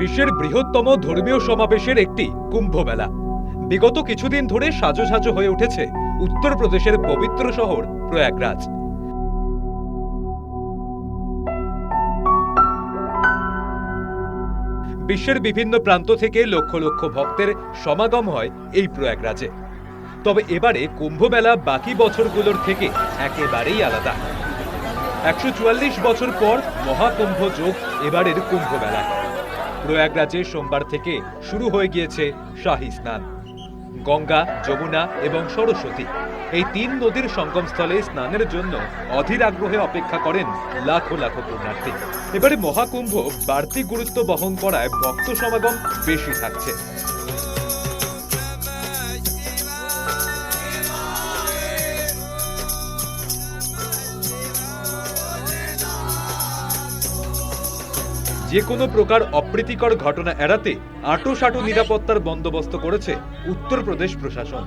বিশ্বের বৃহত্তম ধর্মীয় সমাবেশের একটি কুম্ভ মেলা বিগত কিছুদিন ধরে সাজো সাজো হয়ে উঠেছে উত্তরপ্রদেশের পবিত্র শহর প্রয়াগরাজ। বিশ্বের বিভিন্ন প্রান্ত থেকে লক্ষ লক্ষ ভক্তের সমাগম হয় এই প্রয়াগরাজে। তবে এবারে কুম্ভ মেলা বাকি বছরগুলোর থেকে একেবারেই আলাদা। একশো চুয়াল্লিশ বছর পর মহাকুম্ভ যোগ এবারের কুম্ভ মেলায় প্রয়াগরাজে সোমবার থেকে শুরু হয়ে গিয়েছে শাহী স্নান। গঙ্গা, যমুনা এবং সরস্বতী এই তিন নদীর সঙ্গমস্থলে স্নানের জন্য অধীর আগ্রহে অপেক্ষা করেন লাখো লাখো পুণ্যার্থী। এবারে মহাকুম্ভ বাড়তি গুরুত্ব বহন করায় ভক্ত সমাগম বেশি থাকছে। যে কোনো প্রকার অপ্রীতিকর ঘটনা এড়াতে আটোসাটো নিরাপত্তার বন্দোবস্ত করেছে উত্তরপ্রদেশ প্রশাসন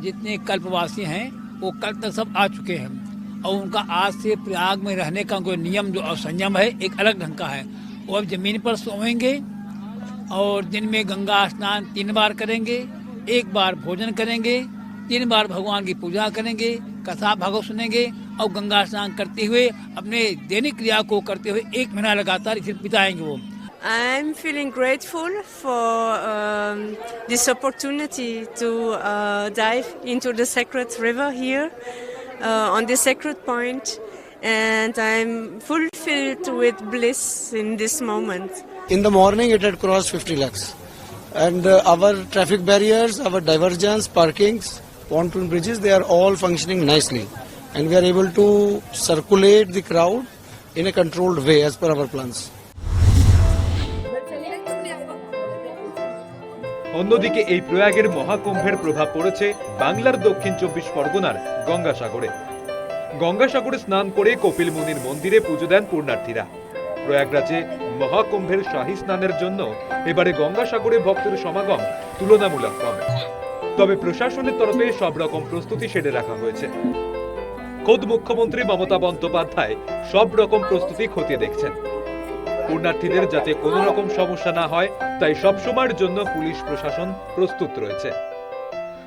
जितने कल्पवासी हैं वो कल तक सब आ चुके हैं और उनका आज से प्रयाग में रहने का कोई नियम जो और संयम है एक अलग ढंग का है वो अब जमीन पर सोएंगे और दिन में गंगा स्नान तीन बार करेंगे एक बार भोजन करेंगे तीन बार भगवान की पूजा करेंगे कथा भागव सुनेंगे और गंगा स्नान करते हुए अपने दैनिक क्रिया को करते हुए एक महीना लगातार इसे बिताएँगे वो। I am feeling grateful for this opportunity to dive in to the sacred river here on the sacred point and I am fulfilled with bliss in this moment in the morning it had cross fifty lakhs and our traffic barriers our divergence parkings pontoon bridges, they are all functioning nicely. And we are able to circulate the crowd in a controlled way as per our plans. অন্যদিকে এই প্রয়াগের মহাকুম্ভের প্রভাব পড়েছে বাংলার দক্ষিণ চব্বিশ পরগনার গঙ্গাসাগরে গঙ্গাসাগরে স্নান করে কপিল মুনির মন্দিরে পুজো দেন পুণ্যার্থীরা প্রয়াগরাজে মহাকুম্ভের শাহী স্নানের জন্য এবারে গঙ্গাসাগরে ভক্তের সমাগম তুলনামূলক কম তবে প্রশাসনের তরফে সব রকম প্রস্তুতি সেরে রাখা হয়েছে খোদ মুখ্যমন্ত্রী মমতা বন্দ্যোপাধ্যায় সব রকম প্রস্তুতি খতিয়ে দেখছেন পুণ্যার্থীদের যাতে কোনো রকম সমস্যা না হয় তাই সবসময়ের জন্য পুলিশ প্রশাসন প্রস্তুত রয়েছে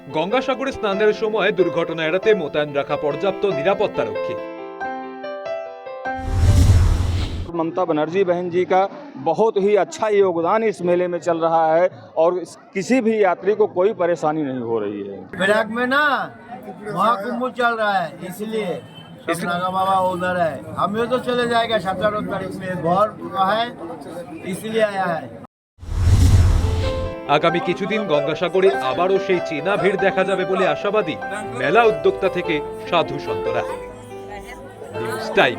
গঙ্গাসাগরে স্নানের সময় দুর্ঘটনা এড়াতে মোতায়েন রাখা পর্যাপ্ত নিরাপত্তারক্ষী ममता बनर्जी बहन जी का बहुत ही अच्छा योगदान इस मेले में चल रहा है और इस- किसी भी यात्री को कोई परेशानी नहीं हो रही है प्रयाग में ना महाकुंभ चल रहा है इसलिए नागा बाबा उधर है हम ये तो चले जाएगा सत्रह तारीख में घर का है इसलिए आया है আগামী কিছুদিন গঙ্গাসাগরে আবারও সেই চেনা ভিড় দেখা যাবে বলে আশাবাদী মেলা উদ্যোক্তা থেকে সাধু সন্তরা নিউজ টাইম